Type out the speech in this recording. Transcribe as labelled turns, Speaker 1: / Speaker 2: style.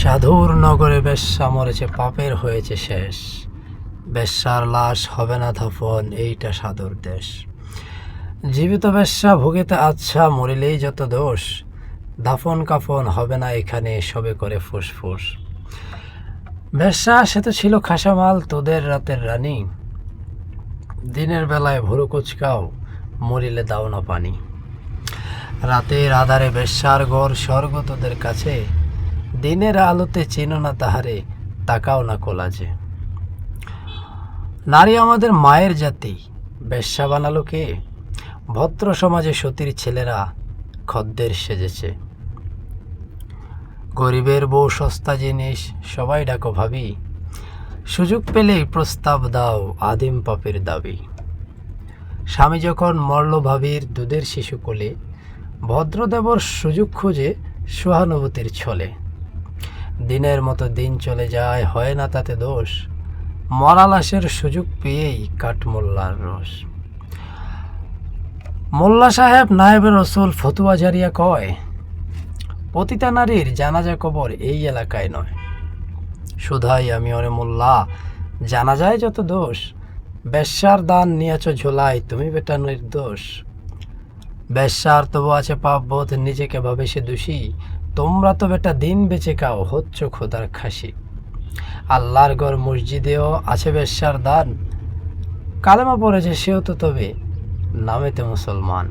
Speaker 1: সাধুর নগরে বেশ্যা মরেছে, পাপের হয়েছে শেষ। বেশ্যার লাশ হবে না ধফন এইটা সাধুর দেশ। জীবিত বেশ্যা ভুগিতে আচ্ছা মরিলেই যত দোষ। দাফন কাফন হবে না এখানে সবে করে ফুসফুস। বেশ্যা, সে তো ছিল খাসামাল, তোদের রাতের রানী। দিনের বেলায় ভুরু কুচকাও, মরিলে দাও না পানি। রাতের আধারে বেশ্যার ঘর, স্বর্গ তোদের কাছে। দিনের আলোতে চেনো না তাহারে, তাকাও না কোলাজে। নারী আমাদের মায়ের জাতি, বেশ্যা বানালো কে? ভদ্র সমাজে সতীর ছেলেরা খদ্দের সেজেছে। গরিবের বউ সস্তা জিনিস, সবাই ডাকো ভাবি। সুযোগ পেলেই প্রস্তাব দাও আদিম পাপের দাবি। স্বামী যখন মরল ভাবির দুধের শিশু কোলে, ভদ্রদেবর সুযোগ খুঁজে সহানুভূতির ছলে। দিনের মতো দিন চলে যায়, হয় না তাতে দোষ? মরা লাশের সুযোগ পেয়েই কাঠ মোল্লার রস। মোল্লা সাহেব নায়েবের রসুল ফতুয়া জারিয়া কয়, পতিতা নারীর জানাজা কবর এই এলাকায় নয়। শুধাই আমি ওরে মোল্লা জানা যায় যত দোষ, বেশ্যার দান নিয়েছ ঝোলাই, তুমি বেটা নির্দোষ। বেশ্যার তবু আছে পাপ বোধ, নিজেকে ভাবে সে দোষী তোমরা তো বেটা দিন বেঁচে কাও হচ্ছ খোদার খাসি। আল্লাহর গড় মসজিদেও আছে বেশ্যার দান। কালেমা পড়েছে সেও তো তবে নামেতে মুসলমান।